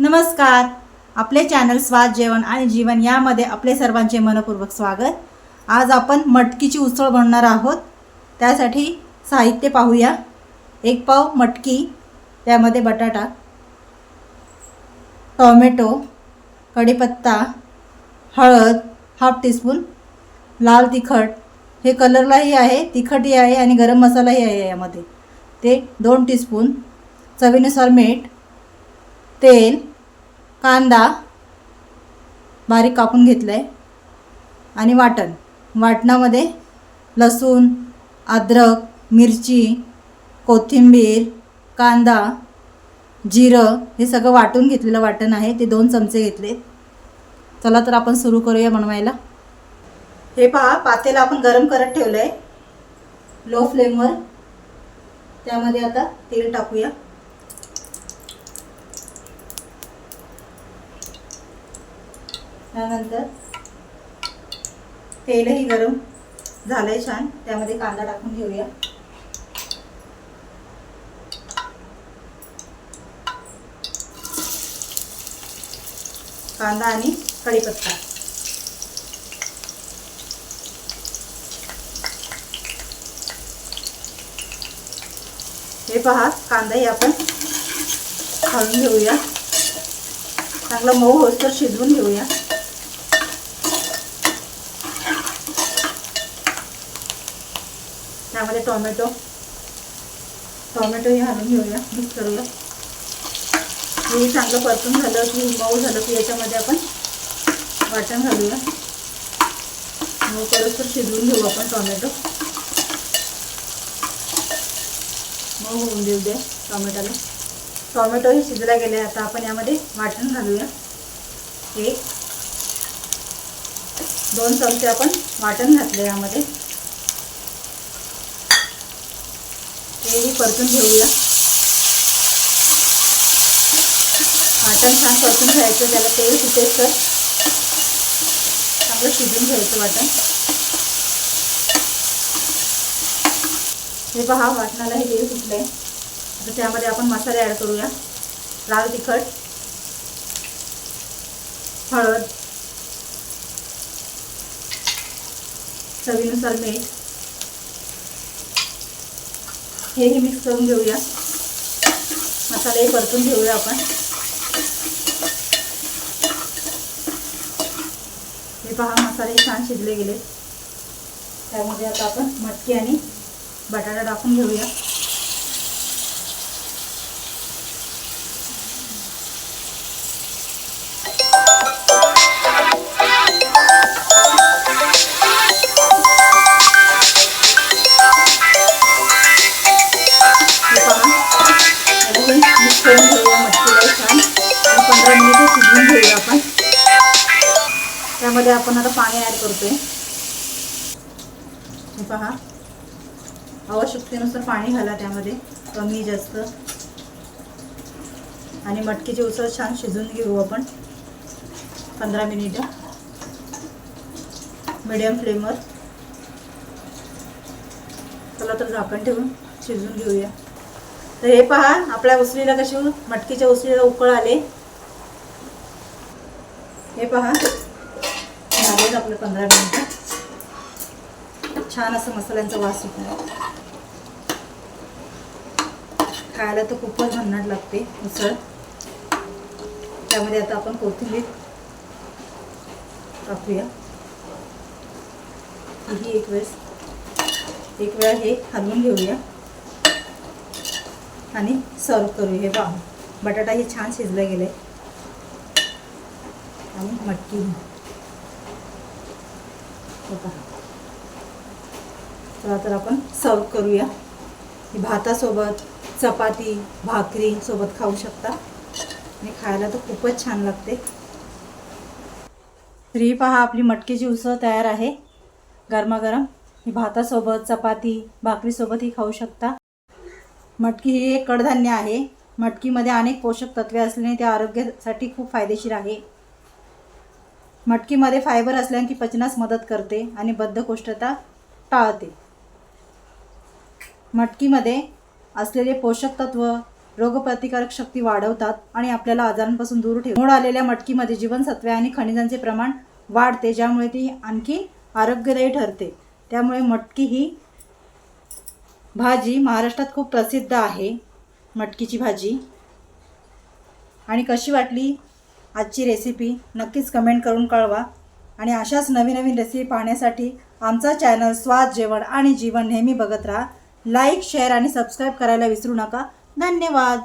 नमस्कार. आपले चॅनल स्वाद जेवण आणि जीवन यामध्ये आपले सर्वांचे मनपूर्वक स्वागत. आज आपण मटकीची उसळ बनणार आहोत. त्यासाठी साहित्य पाहूया. एक पाव मटकी त्यामध्ये बटाटा टॉमॅटो कढीपत्ता हळद हाफ टीस्पून लाल तिखट. हे कलरलाही आहे तिखटही आहे आणि गरम मसालाही आहे यामध्ये. ते दोन टीस्पून चवीनुसार मीठ तेल कांदा बारीक कापून घेतलं आहे आणि वाटण. वाटणामध्ये लसूण अद्रक मिरची कोथिंबीर कांदा जिरं हे सगळं वाटून घेतलेलं वाटण आहे. ते दोन चमचे घेतले चला तर आपण सुरू करूया बनवायला. हे पहा पातेला आपण गरम करत ठेवलं आहे लो फ्लेमवर. त्यामध्ये आता तेल टाकूया. त्यानंतर तेलही गरम झालंय छान. त्यामध्ये कांदा टाकून घेऊया. कांदा आणि कढीपत्ता. हे पहा कांदाही आपण खाऊन घेऊया. चांगलं मऊ होसतर शिजवून घेऊया. त्यामध्ये टोमॅटो. टोमॅटोही घालून घेऊया मिक्स करूया हे चांगलं परतून झालं की मऊ झालं की याच्यामध्ये आपण वाटण घालूया. मऊ परत शिजवून घेऊ आपण टोमॅटो. मऊ होऊन देऊ द्या टोमॅटोला. टोमॅटोही शिजला गेले आता आपण यामध्ये वाटण घालूया. एक दोन चमचे आपण वाटण घातले यामध्ये. तेही परतून घेऊया. वाटण छान परतून घ्यायचं त्याला तेल सुटेल तर चांगलं शिजून घ्यायचं वाटण. हे पहा वाटणाला हे तेल सुटलंय. आता त्यामध्ये आपण मसाले ॲड करूया. लाल तिखट हळद चवीनुसार मीठ. हेही मिक्स करून घेऊया. मसाले परतून घेऊया आपण. हे पहा मसाले छान शिजले गेले. त्यामध्ये आता आपण मटकी आणि बटाटा टाकून घेऊया. त्यामध्ये आपण आता पाणी ॲड करतोय. हे पहा. आवश्यकतेनुसार पाणी घाला त्यामध्ये. कमी जास्त. आणि मटकीची उसळ छान शिजून घेऊ आपण. पंधरा मिनिटं. मिडियम फ्लेमवर चला तर झाकण ठेवून शिजून घेऊया. तर हे पहा आपल्या उसळीला कशी मटकीच्या उसळीला उकळ आले. हे पहा. झालेच आपलं पंधरा मिनिटं. छान असं मसाल्यांचा वास होतो खायला तर खूपच भन्नाट लागते उसळ. त्यामध्ये आता आपण कोथिंबीर टाकूया. ही एक वेळेस. एक वेळा हे हलवून घेऊया. आणि सर्व करूया. हे पहा बटाटा हे छान शिजला गेले. आणि मटकी चला तर आपण सर्व करूया. भातासोबत चपाती भाकरी सोबत खाऊ शकता. आणि खायला तर खूपच छान लागते. तर ही पहा आपली मटकीची उसळ तयार आहे. गरमागरम. ही भातासोबत चपाती भाकरीसोबत ही खाऊ शकता. मटकी ही एक कडधान्य आहे. मटकीमध्ये अनेक पोषक तत्वे असल्याने ते आरोग्यासाठी खूप फायदेशीर आहे. मटकीमध्ये फायबर असल्याने ती पचनास मदत करते आणि बद्धकोष्ठता टाळते. मटकीमध्ये असलेले पोषक तत्व रोगप्रतिकारक शक्ती वाढवतात आणि आपल्याला आजारांपासून दूर ठेव मोड आलेल्या मटकीमध्ये जीवनसत्वे आणि खनिजांचे प्रमाण वाढते ज्यामुळे ती आणखी आरोग्यदायी ठरते. त्यामुळे मटकी ही भाजी महाराष्ट्रात खूप प्रसिद्ध आहे मटकीची भाजी. आणि कशी वाटली? आजची रेसिपी नक्कीच कमेंट करून कळवा. आणि अशाच नवीन नवीन रेसिपी पाहण्यासाठी आमचा चॅनल स्वाद जेवण आणि जीवन नेहमी बघत राहा. लाईक शेअर आणि सबस्क्राईब करायला विसरू नका. धन्यवाद!